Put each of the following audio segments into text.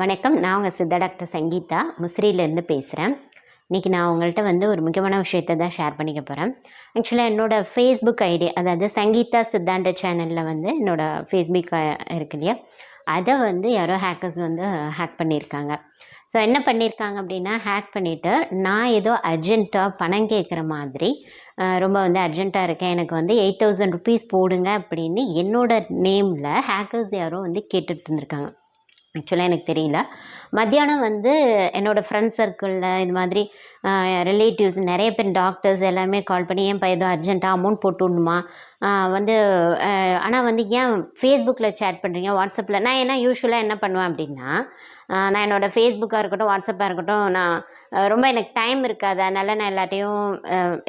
வணக்கம். நான் உங்கள் சித்த டாக்டர் சங்கீதா. முசிறியிலேருந்து பேசுகிறேன் இன்றைக்கி நான் உங்கள்கிட்ட வந்து ஒரு முக்கியமான விஷயத்தை தான் ஷேர் பண்ணிக்க போகிறேன் ஆக்சுவலாக என்னோடய ஃபேஸ்புக் ஐடி அதாவது சங்கீதா சித்தாண்ட சேனலில் வந்து என்னோடய ஃபேஸ்புக் இருக்கு இல்லையா? அதை வந்து யாரோ ஹேக்கர்ஸ் வந்து ஹேக் பண்ணியிருக்காங்க. ஸோ என்ன பண்ணியிருக்காங்க அப்படின்னா ஹேக் பண்ணிவிட்டு நான் ஏதோ அர்ஜென்ட்டாக பணம் கேட்குற மாதிரி ரொம்ப வந்து அர்ஜென்ட்டாக இருக்கேன். எனக்கு வந்து எயிட் தௌசண்ட் ருபீஸ் போடுங்க அப்படின்னு என்னோட நேமில் ஹேக்கர்ஸ் யாரோ வந்து கேட்டுட்டு இருந்திருக்காங்க. ஆக்சுவலாக எனக்கு தெரியல. மத்தியானம் வந்து என்னோடய ஃப்ரெண்ட் சர்க்கிளில் இது மாதிரி ரிலேட்டிவ்ஸ் நிறைய பேர் டாக்டர்ஸ் எல்லாமே கால் பண்ணி ஏன் எதுவும் அர்ஜென்ட்டாக அமௌண்ட் போட்டு விடணுமா வந்து ஆனால் வந்து ஏன் ஃபேஸ்புக்கில் சேட் பண்ணுறீங்க வாட்ஸ்அப்பில் நான் என்ன யூஸ்வலாக என்ன பண்ணுவேன் அப்படின்னா நான் என்னோடய ஃபேஸ்புக்காக இருக்கட்டும் வாட்ஸ்அப்பாக இருக்கட்டும் நான் ரொம்ப எனக்கு டைம் இருக்காது. அதனால் நான் எல்லாட்டையும்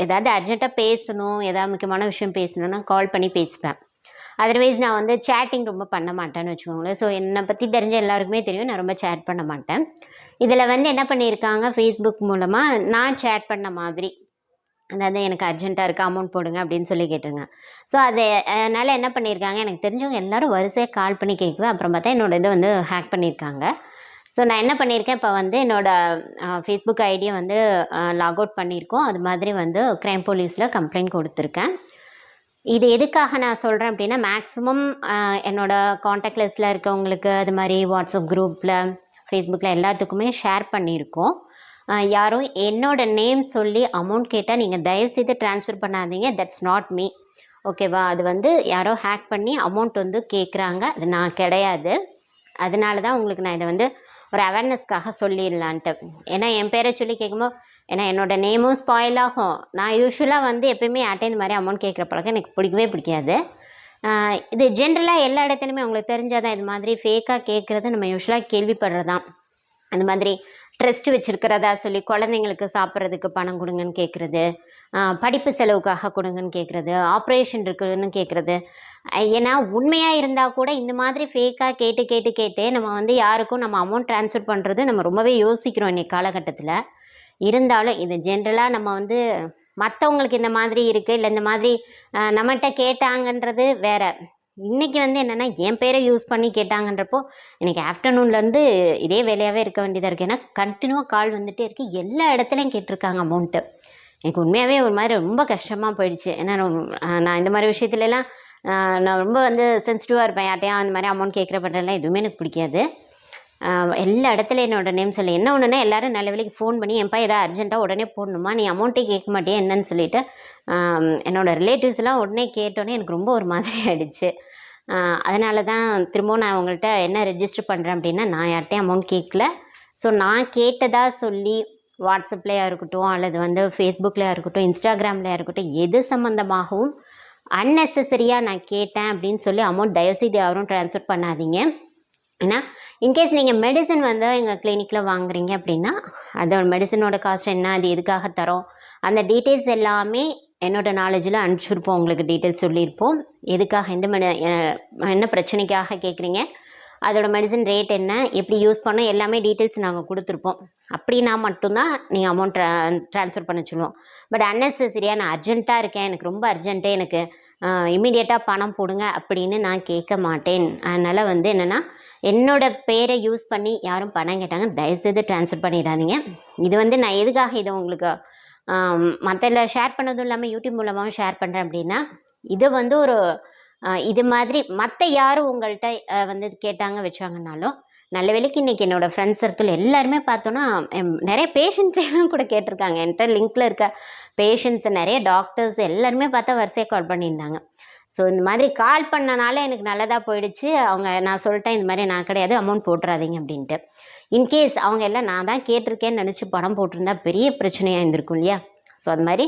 ஏதாவது அர்ஜென்ட்டாக பேசணும் ஏதாவது முக்கியமான விஷயம் பேசணுன்னா கால் பண்ணி பேசுவேன். அதர்வைஸ் நான் வந்து சேட்டிங் ரொம்ப பண்ண மாட்டேன்னு வச்சுக்கோங்களேன். ஸோ என்னை பற்றி தெரிஞ்ச எல்லாருக்குமே தெரியும். நான் ரொம்ப சேட் பண்ண மாட்டேன். இதில் வந்து என்ன பண்ணியிருக்காங்க? ஃபேஸ்புக் மூலமாக நான் சேட் பண்ண மாதிரி. அதாவது எனக்கு அர்ஜென்ட்டாக இருக்குது அமௌண்ட் போடுங்க அப்படின்னு சொல்லி கேட்டுருங்க. ஸோ அது அதனால் என்ன பண்ணியிருக்காங்க? எனக்கு தெரிஞ்சவங்க எல்லோரும் வரிசையாக கால் பண்ணி கேட்குவேன். அப்புறம் பார்த்தா என்னோட இதை வந்து ஹேக் பண்ணியிருக்காங்க. ஸோ நான் என்ன பண்ணியிருக்கேன்? இப்போ வந்து என்னோடய ஃபேஸ்புக் ஐடியை வந்து லாக் அவுட் பண்ணியிருக்கோம். அது மாதிரி வந்து க்ரைம் போலீஸில் கம்ப்ளைண்ட் கொடுத்துருக்கேன். இது எதுக்காக நான் சொல்கிறேன் அப்படின்னா மேக்ஸிமம் என்னோட காண்டாக்ட் லிஸ்ட்டில் இருக்கவங்களுக்கு அது மாதிரி வாட்ஸ்அப் குரூப்பில் ஃபேஸ்புக்கில் எல்லாத்துக்குமே ஷேர் பண்ணியிருக்கோம். யாரும் என்னோட நேம் சொல்லி அமௌண்ட் கேட்டால் நீங்கள் தயவுசெய்து ட்ரான்ஸ்ஃபர் பண்ணாதீங்க. தட்ஸ் நாட் மீ ஓகேவா அது வந்து யாரோ ஹேக் பண்ணி அமௌண்ட் வந்து கேட்குறாங்க அது நான் கிடையாது. அதனால தான் உங்களுக்கு நான் இதை வந்து ஒரு அவேர்னஸ்க்காக சொல்லிடலான்ட்டு. ஏன்னா என் பேரை சொல்லி கேட்கும்போது ஏன்னா என்னோட நேமும் ஸ்பாயில் ஆகும். நான் யூஸ்வலாக வந்து எப்பயுமே யார்ட்டே இந்த மாதிரி அமௌண்ட் கேட்குற பழக்கம் எனக்கு பிடிக்கவே பிடிக்காது. இது ஜென்ரலாக எல்லா இடத்துலையுமே உங்களுக்கு தெரிஞ்சாதான் இது மாதிரி ஃபேக்காக கேட்குறது நம்ம யூஸ்வலாக கேள்விப்படுறதான் அந்த மாதிரி ட்ரெஸ்ட் வச்சுருக்கிறதா சொல்லி குழந்தைங்களுக்கு சாப்பிட்றதுக்கு பணம் கொடுங்கன்னு கேட்குறது. படிப்பு செலவுக்காக கொடுங்கன்னு கேட்குறது. ஆப்ரேஷன் இருக்குதுன்னு கேட்குறது. ஏன்னா உண்மையாக இருந்தால் கூட இந்த மாதிரி ஃபேக்காக கேட்டு கேட்டு கேட்டு நம்ம வந்து யாருக்கும் நம்ம அமௌண்ட் ட்ரான்ஸ்ஃபர் பண்ணுறது நம்ம ரொம்பவே யோசிக்கிறோம் இன்றைக்கி காலகட்டத்தில். இருந்தாலும் இது ஜென்ரலாக நம்ம வந்து மற்றவங்களுக்கு இந்த மாதிரி இருக்குது இல்லை இந்த மாதிரி நம்மகிட்ட கேட்டாங்கன்றது வேற. இன்றைக்கி வந்து என்னென்னா என் பேரை யூஸ் பண்ணி கேட்டாங்கன்றப்போ எனக்கு ஆஃப்டர்நூன்லேருந்து இதே வேலையாகவே இருக்க வேண்டியதாக இருக்குது ஏன்னா கண்டினியூவாக கால் வந்துகிட்டே இருக்குது எல்லா இடத்துலையும் கேட்டிருக்காங்க அமௌண்ட்டு எனக்கு உண்மையாகவே ஒரு மாதிரி ரொம்ப கஷ்டமாக போயிடுச்சு. ஏன்னா நான் இந்த மாதிரி விஷயத்துலலாம் நான் ரொம்ப வந்து சென்சிட்டிவாக இருப்பேன். யார்ட்டையும் அந்த மாதிரி அமௌண்ட் கேட்குற பண்ணுறதுலாம் எதுவுமே எனக்கு பிடிக்காது. எல்லா இடத்துல என்னோட நேம் சொல்லி. என்ன ஒன்றுனா எல்லாரும் நல்ல வேலைக்கு ஃபோன் பண்ணி என்ப்பா ஏதாவது அர்ஜென்ட்டாக உடனே போடணுமா? நீ அமௌண்ட்டே கேட்க மாட்டியா? என்னன்னு சொல்லிட்டு என்னோடய ரிலேட்டிவ்ஸ்லாம் உடனே கேட்டோன்னே எனக்கு ரொம்ப ஒரு மாதிரி ஆகிடுச்சு அதனால தான் திரும்பவும் நான் அவங்கள்ட்ட என்ன ரெஜிஸ்டர் பண்ணுறேன் அப்படின்னா நான் யார்கிட்டையும் அமௌண்ட் கேட்கல. ஸோ நான் கேட்டதாக சொல்லி வாட்ஸ்அப்லையாக இருக்கட்டும் அல்லது வந்து ஃபேஸ்புக்லையா இருக்கட்டும் இன்ஸ்டாகிராம்லையா இருக்கட்டும் எது சம்மந்தமாகவும் அன்னெசரியாக நான் கேட்டேன் அப்படின்னு சொல்லி அமௌண்ட் தயவுசெய்து யாரும் ட்ரான்ஸ்ஃபர் பண்ணாதீங்க. ஏன்னா இன்கேஸ் நீங்கள் மெடிசன் வந்து எங்கள் கிளினிக்கில் வாங்குறீங்க அப்படின்னா அதோட மெடிசனோட காஸ்ட் என்ன அது எதுக்காக தரோம்? அந்த டீட்டெயில்ஸ் எல்லாமே என்னோட நாலேஜில் அனுப்பிச்சிருப்போம். உங்களுக்கு டீட்டெயில்ஸ் சொல்லியிருப்போம். எதுக்காக எந்த மெடி என்ன பிரச்சனைக்காக கேட்குறீங்க அதோட மெடிசன் ரேட் என்ன? எப்படி யூஸ் பண்ணோம்? எல்லாமே டீட்டெயில்ஸ் நாங்கள் கொடுத்துருப்போம். அப்படின்னா மட்டும்தான் நீங்கள் அமௌண்ட் ட்ரா ட்ரான்ஸ்ஃபர் பண்ண சொல்லுவோம். பட் அன்னெசரியாக நான் அர்ஜென்ட்டாக இருக்கேன். எனக்கு ரொம்ப அர்ஜென்ட்டு எனக்கு இமீடியட்டாக பணம் போடுங்க அப்படின்னு நான் கேட்க மாட்டேன். அதனால் வந்து என்னென்னா என்னோட பேரை யூஸ் பண்ணி யாரும் பணம் கேட்டாங்க. தயவுசெய்து ட்ரான்ஸ்ஃபர் பண்ணிடாதீங்க. இது வந்து நான் எதுக்காக இதை உங்களுக்கு மற்ற ஷேர் பண்ணதும் இல்லாமல் யூடியூப் மூலமாகவும் ஷேர் பண்ணுறேன் அப்படின்னா இது வந்து ஒரு இது மாதிரி மற்ற யாரும் உங்கள்கிட்ட வந்து கேட்டாங்க வச்சாங்கன்னாலும் நல்ல வேலைக்கு இன்றைக்கி என்னோடய ஃப்ரெண்ட்ஸ் சர்க்கிள் எல்லாருமே பார்த்தோன்னா நிறைய பேஷண்ட்ஸெல்லாம் கூட கேட்டிருக்காங்க. என்கிட்ட லிங்க்கில் இருக்க பேஷண்ட்ஸ் நிறைய டாக்டர்ஸ் எல்லாருமே பார்த்தா வரிசையாக கால் பண்ணியிருந்தாங்க. ஸோ இந்த மாதிரி கால் பண்ணனால எனக்கு நல்லதாக போயிடுச்சு. அவங்க நான் சொல்லிட்டேன் இந்த மாதிரி நான் கிடையாது அமௌண்ட் போட்டுறாதீங்க அப்படின்ட்டு. இன்கேஸ் அவங்க எல்லாம் நான் தான் கேட்டிருக்கேன்னு நினச்சி பணம் போட்டிருந்தா பெரிய பிரச்சனையாக இருந்திருக்கும் இல்லையா? ஸோ அது மாதிரி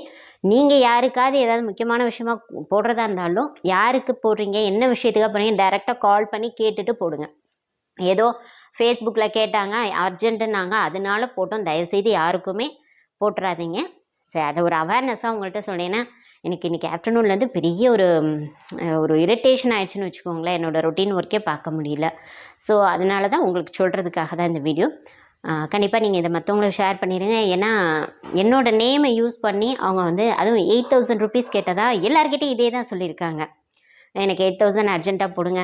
நீங்கள் யாருக்காவது ஏதாவது முக்கியமான விஷயமா போடுறதா இருந்தாலும் யாருக்கு போடுறீங்க என்ன விஷயத்துக்காக போடுறீங்க டைரெக்டாக கால் பண்ணி கேட்டுட்டு போடுங்க. ஏதோ ஃபேஸ்புக்கில் கேட்டாங்க அர்ஜென்ட்டுனாங்க அதனால போட்டோம். தயவுசெய்து யாருக்குமே போட்டுறாதீங்க. சரி அதை ஒரு அவேர்னஸாக உங்கள்கிட்ட சொன்னேன்னா எனக்கு இன்றைக்கி ஆஃப்டர்நூன்லேருந்து பெரிய ஒரு ஒரு இரிட்டேஷன் ஆயிடுச்சுன்னு வச்சுக்கோங்களேன். என்னோடய ரொட்டீன் ஒர்க்கே பார்க்க முடியல. ஸோ அதனால தான் உங்களுக்கு சொல்கிறதுக்காக தான் இந்த வீடியோ கண்டிப்பாக நீங்கள் இதை மற்றவங்களுக்கு ஷேர் பண்ணிடுங்க ஏன்னா என்னோடய நேமை யூஸ் பண்ணி அவங்க வந்து அதுவும் எயிட் தௌசண்ட் ருபீஸ் கேட்டதா எல்லார்கிட்டையும் இதே தான் சொல்லியிருக்காங்க. எனக்கு எயிட் தௌசண்ட் அர்ஜென்ட்டாக போடுங்க.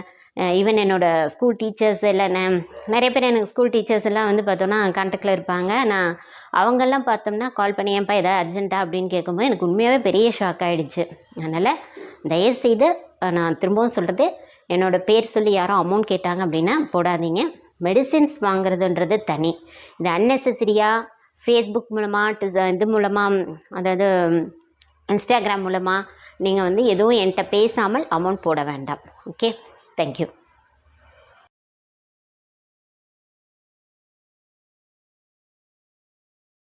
ஈவன் என்னோடய ஸ்கூல் டீச்சர்ஸ் இல்லை நிறைய பேர் எனக்கு ஸ்கூல் டீச்சர்ஸ் எல்லாம் வந்து பார்த்தோன்னா கான்டாக்டில் இருப்பாங்க. நான் அவங்கெல்லாம் பார்த்தோம்னா கால் பண்ணி ஏன்ப்பா ஏதாவது அர்ஜென்ட்டா அப்படின்னு கேட்கும்போது எனக்கு உண்மையாகவே பெரிய ஷாக் ஆகிடுச்சு அதனால் தயவுசெய்து நான் திரும்பவும் சொல்கிறது என்னோடய பேர் சொல்லி யாரும் அமௌண்ட் கேட்டாங்க அப்படின்னா போடாதீங்க. மெடிசின்ஸ் வாங்குறதுன்றது தனி. இது அன்னெசரியாக ஃபேஸ்புக் மூலமாக இது மூலமாக அதாவது இன்ஸ்டாகிராம் மூலமாக நீங்கள் வந்து எதுவும் என்கிட்ட பேசாமல் அமௌண்ட் போட வேண்டாம். Okay Thank you.